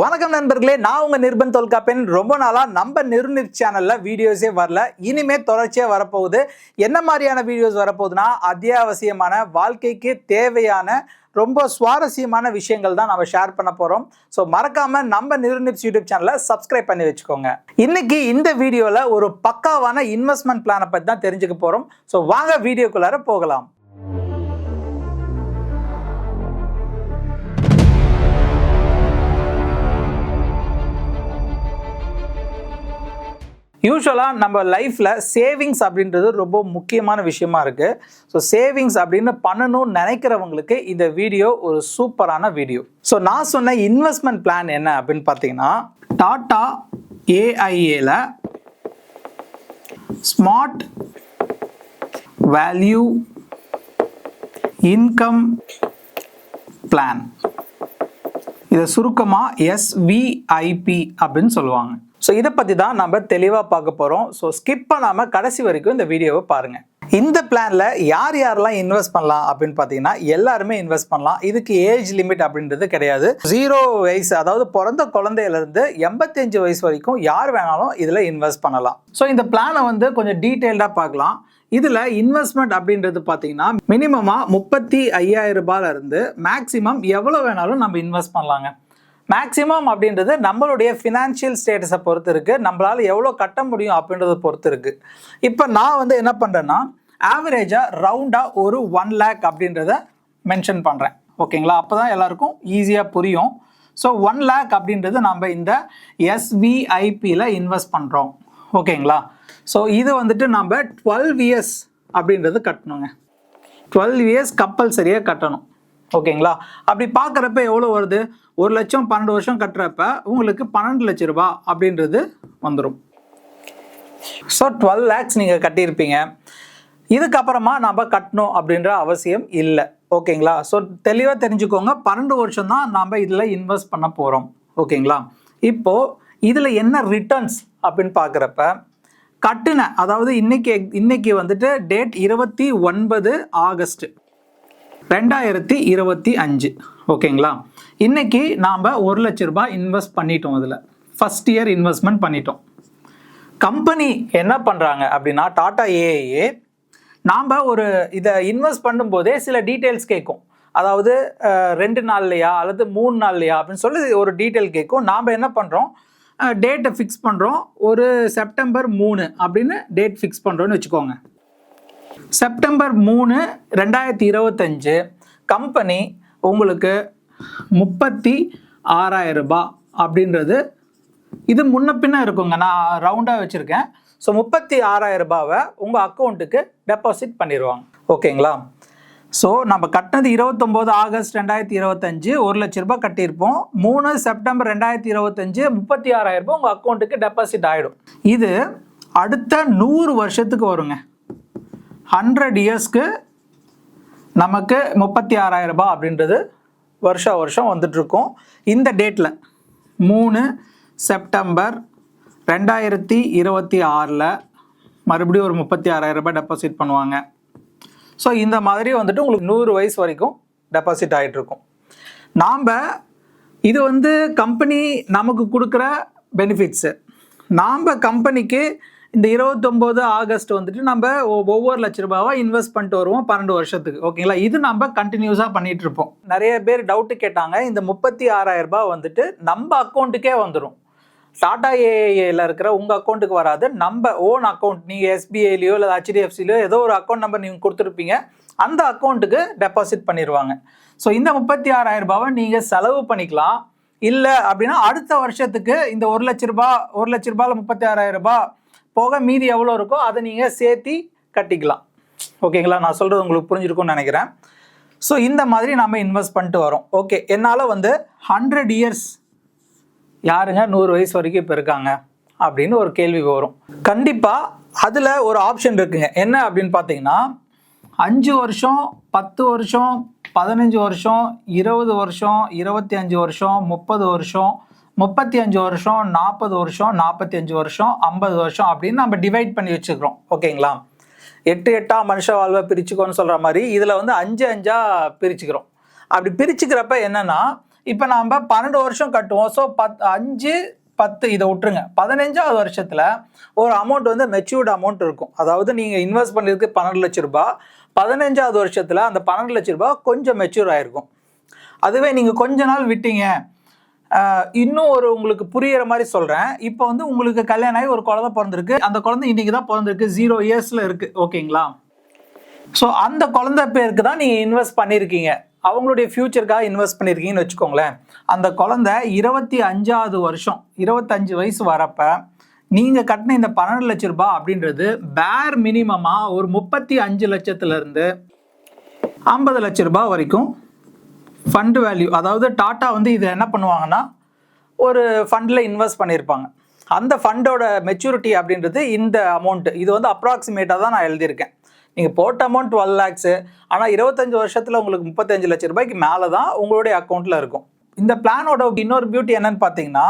வணக்கம் நண்பர்களே நான் உங்க நிர்பன் தொல்காப்பேன் ரொம்ப நாளா நம்ம நிருநிர் சேனல்ல வீடியோஸே வரல. இனிமே தொடர்ச்சியா வரப்போகுது. என்ன மாதிரியான வீடியோஸ் வரப்போகுதுன்னா அத்தியாவசியமான வாழ்க்கைக்கு தேவையான ரொம்ப சுவாரஸ்யமான விஷயங்கள் தான் நம்ம ஷேர் பண்ண போகிறோம் ஸோ மறக்காமல் நம்ம நிருநிப்ஸ் யூடியூப் சேனலை சப்ஸ்கிரைப் பண்ணி வச்சுக்கோங்க. இன்னைக்கு இந்த வீடியோவில் ஒரு பக்காவான இன்வெஸ்ட்மெண்ட் பிளானை பற்றி தான் தெரிஞ்சுக்க போகிறோம் ஸோ வாங்க வீடியோக்குள்ளார போகலாம். யூஸ்வலாக நம்ம லைஃப்பில் சேவிங்ஸ் அப்படின்றது ரொம்ப முக்கியமான விஷயமா இருக்குது ஸோ சேவிங்ஸ் அப்படின்னு பண்ணணும்னு நினைக்கிறவங்களுக்கு இந்த வீடியோ ஒரு சூப்பரான வீடியோ ஸோ நான் சொன்ன இன்வெஸ்ட்மெண்ட் பிளான் என்ன அப்படின்னு பார்த்தீங்கன்னா டாட்டா ஏஐஏல ஸ்மார்ட் வேல்யூ இன்கம் பிளான் இதை சுருக்கமாக எஸ்விஐபி அப்படின்னு சொல்லுவாங்க. ஸோ இதை பற்றி தான் நம்ம தெளிவாக பார்க்க போகிறோம் ஸோ ஸ்கிப் பண்ணாமல் கடைசி வரைக்கும் இந்த வீடியோவை பாருங்கள் இந்த பிளானில் யார் யாரெல்லாம் இன்வெஸ்ட் பண்ணலாம் அப்படின்னு பார்த்தீங்கன்னா எல்லாருமே இன்வெஸ்ட் பண்ணலாம். இதுக்கு ஏஜ் லிமிட் அப்படின்றது கிடையாது. ஜீரோ வயசு அதாவது பிறந்த குழந்தையிலேருந்து எண்பத்தஞ்சு வயசு வரைக்கும் யார் வேணாலும் இதில் இன்வெஸ்ட் பண்ணலாம். ஸோ இந்த பிளானை வந்து கொஞ்சம் டீட்டெயில்டாக பார்க்கலாம். இதில் இன்வெஸ்ட்மெண்ட் அப்படின்றது பார்த்தீங்கன்னா மினிமமாக முப்பத்தி ஐயாயிரம் ரூபாயிலிருந்து மேக்ஸிமம் எவ்வளோ வேணாலும் நம்ம இன்வெஸ்ட் பண்ணலாங்க. மேக்ஸிமம் அப்படின்றது நம்மளுடைய ஃபினான்ஷியல் ஸ்டேட்டஸை பொறுத்து இருக்குது நம்மளால் எவ்வளோ கட்ட முடியும் அப்படின்றத பொறுத்து இருக்குது இப்போ நான் வந்து என்ன பண்ணுறேன்னா ஆவரேஜாக ரவுண்டாக ஒரு ஒன் லேக் அப்படின்றத மென்ஷன் பண்ணுறேன் ஓகேங்களா? அப்போ தான் எல்லாருக்கும் ஈஸியாக புரியும். ஸோ ஒன் லேக் அப்படின்றது நம்ம இந்த எஸ்விஐபியில் இன்வெஸ்ட் பண்ணுறோம் ஓகேங்களா? ஸோ இது வந்துட்டு நம்ம டுவெல் இயர்ஸ் அப்படின்றது கட்டணுங்க. டுவெல் இயர்ஸ் கம்பல்சரியாக கட்டணும். ஓகேங்களா? அப்படி பார்க்குறப்ப எவ்வளோ வருது? ஒரு லட்சம் பன்னெண்டு வருஷம் கட்டுறப்ப உங்களுக்கு பன்னெண்டு லட்ச ரூபா அப்படின்றது வந்துடும் ஸோ டுவெல் லேக்ஸ் நீங்கள் கட்டியிருப்பீங்க. இதுக்கப்புறமா நம்ம கட்டணும் அப்படின்ற அவசியம் இல்லை. ஓகேங்களா? ஸோ தெளிவாக தெரிஞ்சுக்கோங்க. பன்னெண்டு வருஷம் தான் நம்ம இதில் இன்வெஸ்ட் பண்ண போகிறோம் ஓகேங்களா? இப்போது இதில் என்ன ரிட்டர்ன்ஸ் அப்படின்னு பார்க்குறப்ப கட்டின அதாவது இன்னைக்கு இன்னைக்கு வந்துட்டு டேட் இருபத்தி ஒன்பது ஆகஸ்ட். ரெண்டாயிரத்தி இருபத்தி அஞ்சு. ஓகேங்களா? இன்னைக்கு நாம் ஒரு லட்ச ரூபாய் இன்வெஸ்ட் பண்ணிட்டோம் அதில். ஃபஸ்ட் இயர் இன்வெஸ்ட்மெண்ட் பண்ணிட்டோம். கம்பெனி என்ன பண்ணுறாங்க அப்படின்னா டாடா ஏஏ நாம் ஒரு இதை இன்வெஸ்ட் பண்ணும்போதே சில டீட்டெயில்ஸ் கேட்கும். அதாவது ரெண்டு நாள்லையா அல்லது மூணு நாள்லையா அப்படின்னு சொல்லி ஒரு டீட்டெயில் கேட்கும். நாம் என்ன பண்ணுறோம் டேட்டை ஃபிக்ஸ் பண்ணுறோம் ஒரு செப்டம்பர் மூணு அப்படின்னு டேட் ஃபிக்ஸ் பண்ணுறோன்னு வச்சுக்கோங்க. செப்டம்பர் மூணு ரெண்டாயிரத்தி இருபத்தஞ்சு கம்பெனி உங்களுக்கு முப்பத்தி ஆறாயிரம் ரூபாய் அப்படின்றது. இது முன்ன பின்ன இருக்குங்க. நான் ரவுண்டாக வச்சுருக்கேன். ஸோ முப்பத்தி ஆறாயிரம் ரூபாவை உங்கள் அக்கௌண்ட்டுக்கு டெபாசிட் பண்ணிடுவாங்க. ஓகேங்களா ஸோ நம்ம கட்டினது இருபத்தொம்போது ஆகஸ்ட் ரெண்டாயிரத்தி இருபத்தஞ்சு. ஒரு லட்ச ரூபாய் கட்டியிருப்போம். மூணு செப்டம்பர் ரெண்டாயிரத்தி இருபத்தஞ்சு முப்பத்தி ஆறாயிரம் ரூபாய் உங்கள் அக்கௌண்ட்டுக்கு டெபாசிட் ஆகிடும் இது அடுத்த நூறு வருஷத்துக்கு வருங்க. ஹண்ட்ரட் இயர்ஸ்க்கு நமக்கு முப்பத்தி ஆறாயிரம் ரூபாய் அப்படின்றது வருஷம் வருஷம் வந்துட்ருக்கோம் இந்த டேட்டில் மூணு செப்டம்பர் ரெண்டாயிரத்தி இருபத்தி ஆறில் மறுபடியும் ஒரு முப்பத்தி ஆறாயிரம் ரூபாய் டெபாசிட் பண்ணுவாங்க. ஸோ இந்த மாதிரி வந்துட்டு உங்களுக்கு நூறு வயசு வரைக்கும் டெபாசிட் ஆகிட்டுருக்கும் நாம் இது வந்து கம்பெனி நமக்கு கொடுக்குற பெனிஃபிட்ஸு நாம் கம்பெனிக்கு இந்த இருபத்தொம்போது ஆகஸ்ட் வந்துட்டு நம்ம ஒவ்வொரு லட்ச ரூபாவா இன்வெஸ்ட் பண்ணிட்டு வருவோம் பன்னெண்டு வருஷத்துக்கு. ஓகேங்களா? இது நம்ம கண்டினியூஸாக பண்ணிட்டு இருப்போம். நிறைய பேர் டவுட்டு கேட்டாங்க இந்த முப்பத்தி ஆறாயிரம் ரூபாய் வந்துட்டு நம்ம அக்கௌண்ட்டுக்கே வந்துடும் டாடா ஏஏல இருக்கிற உங்கள் அக்கௌண்ட்டுக்கு வராது. நம்ம ஓன் அக்கௌண்ட் நீங்கள் எஸ்பிஐலையோ இல்லை ஹெச்டிஎஃப்சிலையோ ஏதோ ஒரு அக்கௌண்ட் நம்பர் நீங்கள் கொடுத்துருப்பீங்க. அந்த அக்கௌண்ட்டுக்கு டெபாசிட் பண்ணிடுவாங்க ஸோ இந்த முப்பத்தி ஆறாயிரம் ரூபாவை நீங்கள் செலவு பண்ணிக்கலாம். இல்லை அப்படின்னா அடுத்த வருஷத்துக்கு இந்த ஒரு லட்ச ரூபா ஒரு லட்ச ரூபாயில் முப்பத்தி ஆறாயிரம் ரூபாய் போக மீதி எவ்வளோ இருக்கோ அதை நீங்கள் சேர்த்தி கட்டிக்கலாம். ஓகேங்களா? நான் சொல்கிறது உங்களுக்கு புரிஞ்சிருக்கும்னு நினைக்கிறேன். ஸோ இந்த மாதிரி நம்ம இன்வெஸ்ட் பண்ணிட்டு வரோம். ஓகே என்னால் வந்து ஹண்ட்ரட் இயர்ஸ் யாருங்க நூறு வயசு வரைக்கும் இப்போ இருக்காங்க அப்படின்னு ஒரு கேள்வி வரும். கண்டிப்பாக அதில் ஒரு ஆப்ஷன் இருக்குங்க. என்ன அப்படின்னு பார்த்தீங்கன்னா அஞ்சு வருஷம் பத்து வருஷம் பதினஞ்சு வருஷம் இருபது வருஷம் இருபத்தி அஞ்சு வருஷம் முப்பது வருஷம் முப்பத்தி அஞ்சு வருஷம் நாற்பது வருஷம் நாற்பத்தி அஞ்சு வருஷம் ஐம்பது வருஷம் அப்படின்னு நம்ம டிவைட் பண்ணி வச்சுக்கிறோம். ஓகேங்களா? எட்டு எட்டா மனுஷ வாழ்வை பிரிச்சுக்கோன்னு சொல்கிற மாதிரி இதில் வந்து அஞ்சு அஞ்சாக பிரிச்சுக்கிறோம். அப்படி பிரிச்சுக்கிறப்ப என்னன்னா இப்போ நாம் பன்னெண்டு வருஷம் கட்டுவோம். ஸோ பத் அஞ்சு பத்து இதை விட்டுருங்க. பதினஞ்சாவது வருஷத்தில் ஒரு அமௌண்ட் வந்து மெச்சூர்டு அமௌண்ட் இருக்கும். அதாவது நீங்கள் இன்வெஸ்ட் பண்ணியிருக்கு பன்னெண்டு லட்ச ரூபாய் பதினஞ்சாவது வருஷத்தில் அந்த பன்னெண்டு லட்ச ரூபாய் கொஞ்சம் மெச்சூர் ஆகிருக்கும் அதுவே நீங்கள் கொஞ்ச நாள் விட்டீங்க. இன்னும் ஒரு உங்களுக்கு புரியிற மாதிரி சொல்கிறேன் இப்போ வந்து உங்களுக்கு கல்யாணம் ஆகி ஒரு குழந்தை பிறந்திருக்கு. அந்த குழந்தை இன்னைக்கு தான் பிறந்திருக்கு. ஜீரோ இயர்ஸில் இருக்குது ஓகேங்களா ஸோ அந்த குழந்தை பேருக்கு தான் நீங்கள் இன்வெஸ்ட் பண்ணியிருக்கீங்க அவங்களுடைய ஃப்யூச்சருக்காக இன்வெஸ்ட் பண்ணியிருக்கீங்கன்னு வச்சுக்கோங்களேன். அந்த குழந்தை இருபத்தி அஞ்சாவது வருஷம் இருபத்தஞ்சு வயசு வரப்ப நீங்கள் கட்டின இந்த பன்னெண்டு லட்ச ரூபாய் அப்படின்றது பேர் மினிமமாக ஒரு முப்பத்தி அஞ்சு லட்சத்துலேருந்து ஐம்பது லட்ச ரூபாய் வரைக்கும் ஃபண்டு வேல்யூ அதாவது டாட்டா வந்து இதை என்ன பண்ணுவாங்கன்னா ஒரு ஃபண்டில் இன்வெஸ்ட் பண்ணியிருப்பாங்க. அந்த ஃபண்டோட மெச்சூரிட்டி அப்படின்றது இந்த அமௌண்ட்டு இது வந்து அப்ராக்சிமேட்டாக தான் நான் எழுதியிருக்கேன். நீங்கள் போட்ட அமௌண்ட் டுவெல் லேக்ஸு ஆனால் இருபத்தஞ்சி வருஷத்தில் உங்களுக்கு முப்பத்தஞ்சு லட்ச ரூபாய்க்கு மேலே தான் உங்களுடைய அக்கௌண்ட்டில் இருக்கும். இந்த பிளானோட இன்னொரு பியூட்டி என்னன்னு பார்த்தீங்கன்னா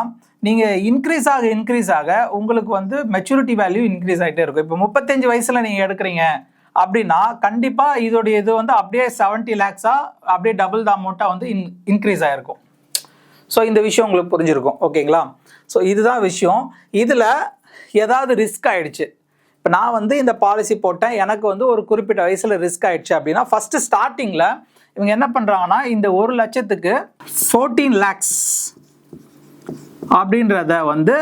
நீங்கள் இன்க்ரீஸ் ஆக இன்க்ரீஸ் ஆக உங்களுக்கு வந்து மெச்சூரிட்டி வேல்யூ இன்க்ரீஸ் ஆகிட்டே இருக்கும். இப்போ முப்பத்தஞ்சு வயசில் நீங்கள் எடுக்கிறீங்க அப்படின்னா கண்டிப்பாக இதோடைய இது வந்து அப்படியே செவன்ட்டி லேக்ஸாக அப்படியே டபுள் த அமௌண்ட்டாக வந்து இன் இன்க்ரீஸ் ஆகிருக்கும் ஸோ இந்த விஷயம் உங்களுக்கு புரிஞ்சிருக்கும். ஓகேங்களா ஸோ இதுதான் விஷயம். இதில் ஏதாவது ரிஸ்க் ஆகிடுச்சு இப்போ நான் வந்து இந்த பாலிசி போட்டேன். எனக்கு வந்து ஒரு குறிப்பிட்ட வயசில் ரிஸ்க் ஆகிடுச்சு அப்படின்னா ஃபஸ்ட்டு ஸ்டார்டிங்கில் இவங்க என்ன பண்ணுறாங்கன்னா இந்த ஒரு லட்சத்துக்கு ஃபோர்டீன் லேக்ஸ் அப்படின்றத வந்து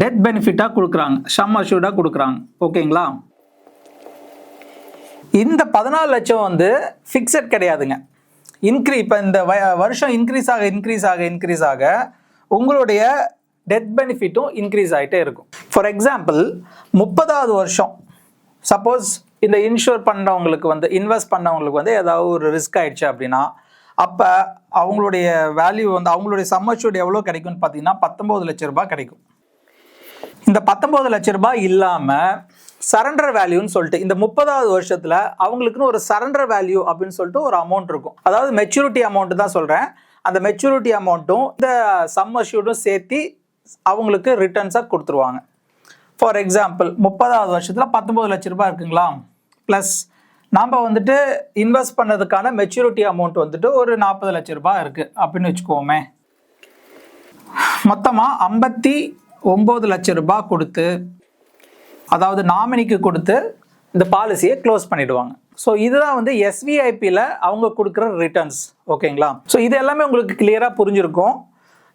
டெத் பெனிஃபிட்டாக கொடுக்குறாங்க. ஷம் அஷூர்டாக கொடுக்குறாங்க. ஓகேங்களா இந்த பதினாலு லட்சம் வந்து ஃபிக்ஸட் கிடையாதுங்க. இன்க்ரீ இப்போ இந்த வருஷம் இன்க்ரீஸ் ஆக இன்க்ரீஸ் ஆக இன்க்ரீஸ் ஆக உங்களுடைய டெத் பெனிஃபிட்டும் இன்க்ரீஸ் ஆகிட்டே இருக்கும். ஃபார் எக்ஸாம்பிள் முப்பதாவது வருஷம் சப்போஸ் இந்த இன்ஷூர் பண்ணுறவங்களுக்கு வந்து இன்வெஸ்ட் பண்ணவங்களுக்கு வந்து ஏதாவது ஒரு ரிஸ்க் ஆயிடுச்சு அப்படின்னா அப்போ அவங்களுடைய வேல்யூ வந்து அவங்களுடைய சம்மச்சூட் எவ்வளோ கிடைக்கும்னு பார்த்தீங்கன்னா பத்தொம்போது லட்ச ரூபாய் கிடைக்கும். இந்த பத்தொம்போது லட்ச ரூபாய் இல்லாமல் சரண்டர் வேல்யூன்னு சொல்லிட்டு இந்த முப்பதாவது வருஷத்துல அவங்களுக்குன்னு ஒரு சரண்டர் வேல்யூ அப்படின்னு சொல்லிட்டு ஒரு அமௌண்ட் இருக்கும். அதாவது மெச்சூரிட்டி அமௌண்ட் தான் சொல்றேன். அந்த மெச்சூரிட்டி அமௌண்ட்டும் இந்த சம் அஷ்யூர்டும் சேர்த்து அவங்களுக்கு ரிட்டர்ன்ஸாக கொடுத்துருவாங்க. ஃபார் எக்ஸாம்பிள் முப்பதாவது வருஷத்தில் பத்தொம்பது லட்ச ரூபாய் இருக்குங்களா? ப்ளஸ் நாம் வந்துட்டு இன்வெஸ்ட் பண்ணதுக்கான மெச்சூரிட்டி அமௌண்ட் வந்துட்டு ஒரு நாற்பது லட்ச ரூபாய் இருக்குது அப்படின்னு வச்சுக்கோமே. மொத்தமாக ஐம்பத்தி ஒம்பது லட்ச ரூபாய் கொடுத்து அதாவது நாமினிக்கு கொடுத்து இந்த பாலிசியை க்ளோஸ் பண்ணிடுவாங்க. ஸோ இதுதான் வந்து எஸ்விஐபியில் அவங்க கொடுக்குற ரிட்டர்ன்ஸ் ஓகேங்களா? ஸோ இது எல்லாமே உங்களுக்கு கிளியராக புரிஞ்சிருக்கும்.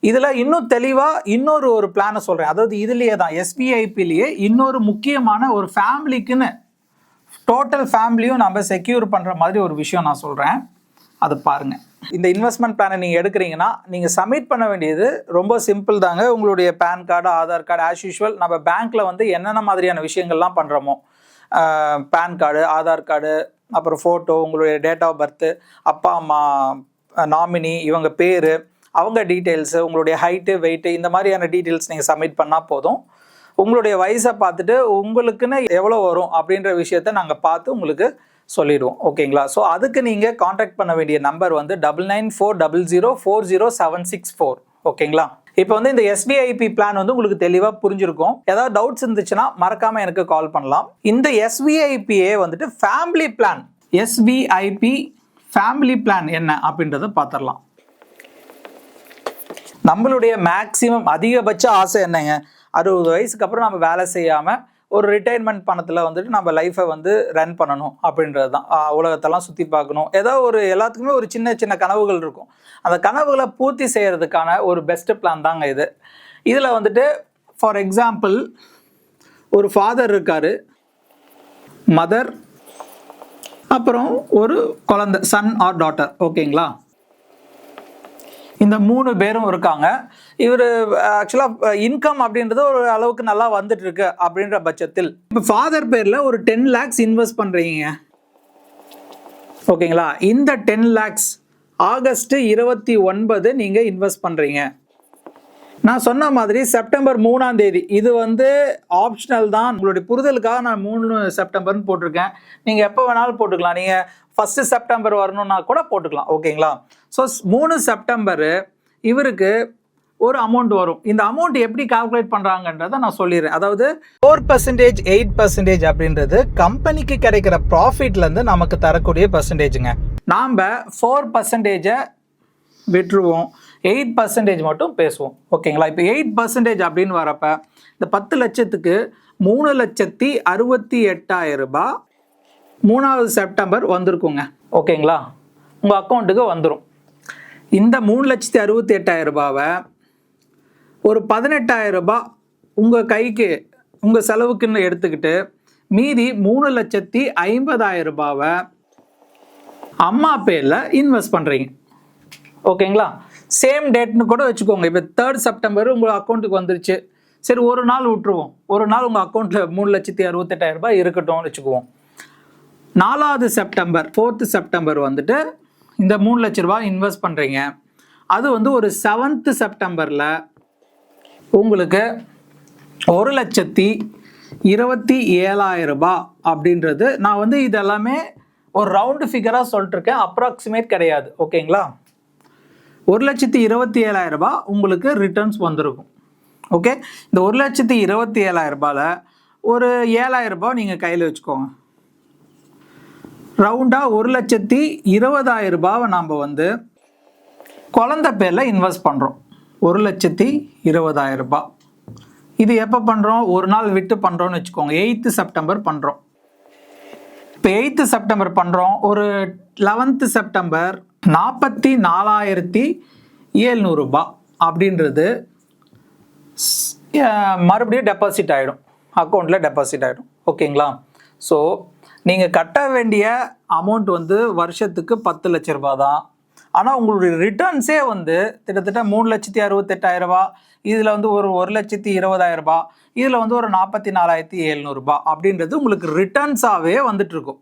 இதில் இன்னும் தெளிவாக இன்னொரு ஒரு பிளானை சொல்கிறேன் அதாவது இதுலேயே தான் எஸ்பிஐபிலேயே இன்னொரு முக்கியமான ஒரு ஃபேமிலிக்குன்னு டோட்டல் ஃபேமிலியும் நம்ம செக்யூர் பண்ணுற மாதிரி ஒரு விஷயம் நான் சொல்கிறேன் அது பாருங்கள் இந்த இன்வெஸ்ட்மெண்ட் பிளானை நீங்கள் எடுக்கிறீங்கன்னா நீங்கள் சப்மிட் பண்ண வேண்டியது ரொம்ப சிம்பிள் தாங்க. உங்களுடைய PAN card Aadhaar card as usual நம்ம பேங்க்கில் வந்து என்னென்ன மாதிரியான விஷயங்கள்லாம் பண்ணுறோமோ பேன் கார்டு ஆதார் கார்டு அப்புறம் ஃபோட்டோ உங்களுடைய டேட் ஆஃப் பர்த்து அப்பா அம்மா நாமினி இவங்க பேர் அவங்க டீட்டெயில்ஸு உங்களுடைய ஹைட்டு வெயிட்டு இந்த மாதிரியான டீட்டெயில்ஸ் நீங்கள் சப்மிட் பண்ணால் போதும். உங்களுடைய வயசை பார்த்துட்டு உங்களுக்குன்னு எவ்வளோ வரும் அப்படின்ற விஷயத்த நாங்கள் பார்த்து உங்களுக்கு சொல்லிடுவோம். ஓகேங்களா? ஸோ அதுக்கு நீங்கள் காண்டாக்ட் பண்ண வேண்டிய நம்பர் வந்து double nine four double zero four zero seven six four ஓகேங்களா? இப்போ வந்து இந்த எஸ்பிஐபி பிளான் வந்து உங்களுக்கு தெளிவாக புரிஞ்சிருக்கும். ஏதாவது டவுட்ஸ் இருந்துச்சுன்னா மறக்காமல் எனக்கு கால் பண்ணலாம். இந்த எஸ்பிஐபியே வந்துட்டு family plan SPIP family plan என்ன அப்படின்றத பார்த்துடலாம் நம்மளுடைய மேக்ஸிமம் அதிகபட்ச ஆசை என்னங்க? அறுபது வயசுக்கு அப்புறம் நம்ம வேலை செய்யாமல் ஒரு ரிட்டைர்மெண்ட் பணத்தில் வந்துட்டு நம்ம லைஃப்பை வந்து ரன் பண்ணணும் அப்படின்றது தான் உலகத்தெல்லாம் சுற்றி பார்க்கணும். ஏதோ ஒரு எல்லாத்துக்குமே ஒரு சின்ன சின்ன கனவுகள் இருக்கும். அந்த கனவுகளை பூர்த்தி செய்கிறதுக்கான ஒரு பெஸ்ட்டு பிளான் தாங்க இது. இதில் வந்துட்டு ஃபார் எக்ஸாம்பிள் ஒரு ஃபாதர் இருக்கார் மதர் அப்புறம் ஒரு குழந்தை சன் ஆர் டாட்டர் ஓகேங்களா இந்த மூணு பேரும் இருக்காங்க. இவர் ஆக்சுவலாக இன்கம் அப்படின்றது ஒரு அளவுக்கு நல்லா வந்துட்டு இருக்கு அப்படின்ற பட்சத்தில். இப்போ ஃபாதர் பேரில் ஒரு டென் லேக்ஸ் இன்வெஸ்ட் பண்ணுறீங்க ஓகேங்களா இந்த டென் லேக்ஸ் ஆகஸ்ட் இருபத்தி ஒன்பது நீங்கள் இன்வெஸ்ட் பண்ணுறீங்க நான் சொன்ன மாதிரி செப்டம்பர் மூணாம் தேதி. இது வந்து ஆப்ஷனல் தான். உங்களுடைய புரிதலுக்காக நான் மூணு செப்டம்பர்னு போட்டிருக்கேன். நீங்கள் எப்போ வேணாலும் போட்டுக்கலாம். நீங்கள் ஃபஸ்ட்டு செப்டம்பர் வரணும்னா கூட போட்டுக்கலாம். ஓகேங்களா? ஸோ மூணு செப்டம்பரு இவருக்கு ஒரு அமௌண்ட் வரும். இந்த அமௌண்ட் எப்படி கால்குலேட் பண்ணுறாங்கன்றதை நான் சொல்லிடுறேன். அதாவது ஃபோர் பர்சன்டேஜ் எயிட் பர்சன்டேஜ் அப்படின்றது கம்பெனிக்கு கிடைக்கிற ப்ராஃபிட்லேருந்து நமக்கு தரக்கூடிய பர்சன்டேஜுங்க நாம் ஃபோர் பர்சன்டேஜை விட்டுருவோம். எயிட் பர்சன்டேஜ் மட்டும் பேசுவோம். ஓகேங்களா? இப்போ எயிட் பர்சன்டேஜ் அப்படின்னு வரப்ப இந்த பத்து லட்சத்துக்கு மூணு லட்சத்தி அறுபத்தி எட்டாயிரம் ரூபாய் மூணாவது செப்டம்பர் வந்திருக்குங்க. ஓகேங்களா? உங்கள் அக்கௌண்ட்டுக்கு வந்துடும் இந்த மூணு லட்சத்தி அறுபத்தி எட்டாயிரம் ரூபாவை ஒரு பதினெட்டாயிரம் ரூபாய் உங்கள் கைக்கு உங்கள் செலவுக்குன்னு எடுத்துக்கிட்டு மீதி மூணு லட்சத்தி ஐம்பதாயிரம் ரூபாவை அம்மா பேரில் இன்வெஸ்ட் பண்ணுறீங்க ஓகேங்களா? சேம் டேட்னு கூட வச்சுக்கோங்க. இப்போ தேர்ட் செப்டம்பர் உங்கள் அக்கௌண்ட்டுக்கு வந்துருச்சு. சரி ஒரு நாள் விட்டுருவோம். ஒரு நாள் உங்கள் அக்கௌண்ட்டில் மூணு லட்சத்தி அறுபத்தெட்டாயிரம் ரூபாய் இருக்கட்டும்னு வச்சுக்குவோம். நாலாவது செப்டம்பர் ஃபோர்த்து செப்டம்பர் வந்துட்டு இந்த மூணு லட்ச ரூபா இன்வெஸ்ட் பண்ணுறீங்க அது வந்து ஒரு செவன்த்து செப்டம்பரில் உங்களுக்கு ஒரு லட்சத்தி இருபத்தி ஏழாயிரம் ரூபாய் அப்படின்றது நான் வந்து இதெல்லாமே ஒரு ரவுண்டு ஃபிகராக சொல்லிட்டுருக்கேன் அப்ராக்சிமேட் கிடையாது. ஓகேங்களா ஒரு லட்சத்தி இருபத்தி ஏழாயிரம் ரூபாய் உங்களுக்கு ரிட்டர்ன்ஸ் வந்திருக்கும். ஓகே இந்த ஒரு லட்சத்தி இருபத்தி ஏழாயிரம் ரூபாயில் ஒரு ஏழாயிரம் ரூபாய் நீங்கள் கையில் வச்சுக்கோங்க. ரவுண்டாக ஒரு லட்சத்தி இருபதாயிரம் ரூபாவை நாம் வந்து குழந்த பேரில் இன்வெஸ்ட் பண்ணுறோம் ஒரு லட்சத்தி இருபதாயிரம் ரூபாய். இது எப்போ பண்ணுறோம் ஒரு நாள் விட்டு பண்ணுறோன்னு வச்சுக்கோங்க. எயித்து செப்டம்பர் பண்ணுறோம் இப்போ எயித்து செப்டம்பர் பண்ணுறோம் ஒரு லெவன்த்து செப்டம்பர் நாற்பத்தி நாலாயிரத்தி ஏழ்நூறுபா அப்படின்றது மறுபடியும் டெபாசிட் ஆகிடும் அக்கௌண்ட்டில் டெபாசிட் ஆகிடும் ஓகேங்களா ஸோ நீங்கள் கட்ட வேண்டிய அமௌண்ட் வந்து வருஷத்துக்கு பத்து லட்ச ரூபா தான். ஆனால் உங்களுடைய ரிட்டர்ன்ஸே வந்து கிட்டத்தட்ட மூணு லட்சத்தி அறுபத்தெட்டாயிரரூபா இதில் வந்து ஒரு ஒரு லட்சத்தி இருபதாயிரரூபா இதில் வந்து ஒரு நாற்பத்தி நாலாயிரத்தி எழுநூறுபா அப்படின்றது உங்களுக்கு ரிட்டர்ன்ஸாகவே வந்துட்டுருக்கும்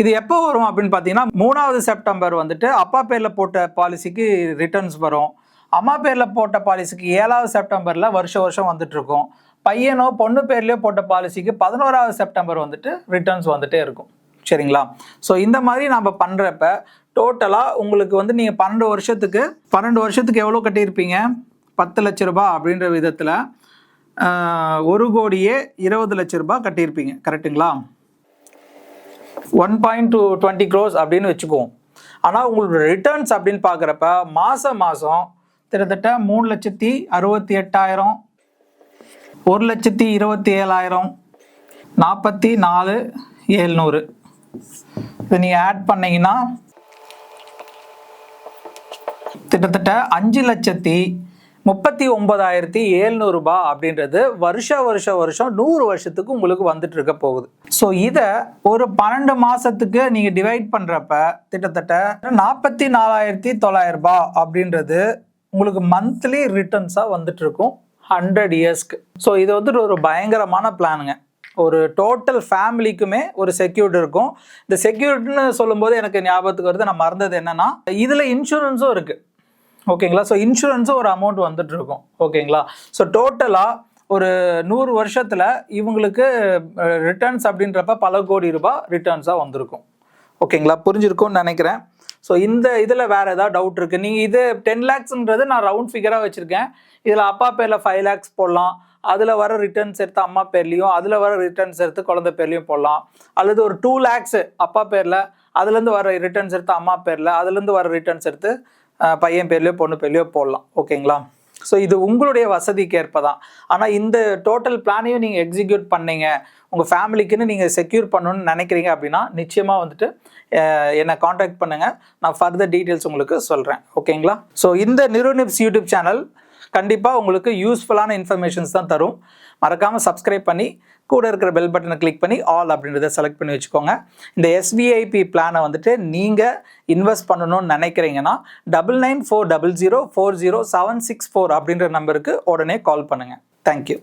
இது எப்போ வரும் அப்படின்னு பார்த்தீங்கன்னா மூணாவது செப்டம்பர் வந்துட்டு அப்பா பேரில் போட்ட பாலிசிக்கு ரிட்டர்ன்ஸ் வரும். அம்மா பேரில் போட்ட பாலிசிக்கு ஏழாவது செப்டம்பரில் வருஷம் வருஷம் வந்துட்டுருக்கும் பையனோ பொண்ணு பேர்லேயோ போட்ட பாலிசிக்கு பதினோராவது செப்டம்பர் வந்துட்டு ரிட்டர்ன்ஸ் வந்துட்டே இருக்கும். சரிங்களா? ஸோ இந்த மாதிரி நம்ம பண்ணுறப்ப டோட்டலாக உங்களுக்கு வந்து நீங்கள் பன்னெண்டு வருஷத்துக்கு பன்னெண்டு வருஷத்துக்கு எவ்வளோ கட்டியிருப்பீங்க? பத்து லட்ச ரூபா அப்படின்ற விதத்தில் ஒரு கோடியே இருபது லட்ச ரூபாய் கட்டியிருப்பீங்க. கரெக்ட்டுங்களா one point two twenty crores அப்படின்னு வச்சுக்குவோம். ஆனால் உங்களோட ரிட்டர்ன்ஸ் அப்படின்னு பார்க்குறப்ப மாதம் மாதம் கிட்டத்தட்ட மூணு லட்சத்தி அறுபத்தி எட்டாயிரம் ஒரு லட்சத்தி இருபத்தி ஏழாயிரம் நாற்பத்தி நாலு ஏழ்நூறு இதை நீங்கள் ஆட் பண்ணிங்கன்னா கிட்டத்தட்ட அஞ்சு லட்சத்தி முப்பத்தி ஒன்பதாயிரத்தி எழுநூறுபா அப்படின்றது வருஷ வருஷ வருஷம் நூறு வருஷத்துக்கு உங்களுக்கு வந்துட்டு இருக்க போகுது. ஸோ இதை ஒரு பன்னெண்டு மாசத்துக்கு நீங்க டிவைட் பண்றப்ப கிட்டத்தட்ட நாற்பத்தி நாலாயிரத்தி தொள்ளாயிரம் ரூபாய் அப்படின்றது உங்களுக்கு மந்த்லி ரிட்டர்ன்ஸாக வந்துட்டு இருக்கும் ஹண்ட்ரட் இயர்ஸ்க்கு ஸோ இது வந்துட்டு ஒரு பயங்கரமான பிளானுங்க ஒரு டோட்டல் ஃபேமிலிக்குமே ஒரு செக்யூரிட்டி இருக்கும். இந்த செக்யூரிட்டின்னு சொல்லும்போது எனக்கு ஞாபகத்துக்கு வருது நான் மறந்தது என்னன்னா இதில் இன்சூரன்ஸும் இருக்குது ஓகேங்களா? ஸோ இன்சூரன்ஸும் ஒரு அமௌண்ட் வந்துட்டு இருக்கும் ஓகேங்களா ஸோ டோட்டலாக ஒரு நூறு வருஷத்தில் இவங்களுக்கு ரிட்டர்ன்ஸ் அப்படின்றப்ப பல கோடி ரூபாய் ரிட்டர்ன்ஸாக வந்திருக்கும். ஓகேங்களா? புரிஞ்சிருக்கும்னு நினைக்கிறேன். ஸோ இந்த இதில் வேறு ஏதாவது டவுட் இருக்குது நீங்கள் இது டென் லேக்ஸ்ன்றது நான் ரவுண்ட் ஃபிகராக வச்சுருக்கேன். இதில் அப்பா பேரில் ஃபைவ் லேக்ஸ் போடலாம். அதில் வர ரிட்டர்ன்ஸ் எடுத்து அம்மா பேர்லேயும் அதில் வர ரிட்டர்ன்ஸ் எடுத்து குழந்தை பேர்லேயும் போடலாம். அல்லது ஒரு டூ லேக்ஸு அப்பா பேரில் அதுலேருந்து வர ரிட்டர்ன்ஸ் எடுத்து அம்மா பேரில் அதுலேருந்து வர ரிட்டர்ன்ஸ் எடுத்து பையன் பேர்லையோ பொண்ணு பேர்லையோ போடலாம். ஓகேங்களா? ஸோ இது உங்களுடைய வசதிக்கு ஏற்ப தான் ஆனால் இந்த டோட்டல் பிளானையும் நீங்கள் எக்ஸிக்யூட் பண்ணீங்க. உங்கள் ஃபேமிலிக்குன்னு நீங்கள் செக்யூர் பண்ணணும்னு நினைக்கிறீங்க அப்படின்னா நிச்சயமாக வந்துட்டு என்னை காண்டாக்ட் பண்ணுங்கள் நான் ஃபர்தர் டீட்டெயில்ஸ் உங்களுக்கு சொல்கிறேன் ஓகேங்களா? ஸோ இந்த நிறுவனிப்ஸ் யூடியூப் சேனல் கண்டிப்பாக உங்களுக்கு யூஸ்ஃபுல்லான இன்ஃபர்மேஷன்ஸ் தான் தரும். மறக்காமல் சப்ஸ்கிரைப் பண்ணி கூட இருக்கிற பெல் பட்டனை கிளிக் பண்ணி ஆல் அப்படின்றத செலக்ட் பண்ணி வச்சுக்கோங்க. இந்த எஸ்விஐபி பிளானை வந்துட்டு நீங்கள் இன்வெஸ்ட் பண்ணணும்னு நினைக்கிறீங்கன்னா double nine four double zero four zero seven six four அப்படின்ற நம்பருக்கு உடனே கால் பண்ணுங்கள் தேங்க்யூ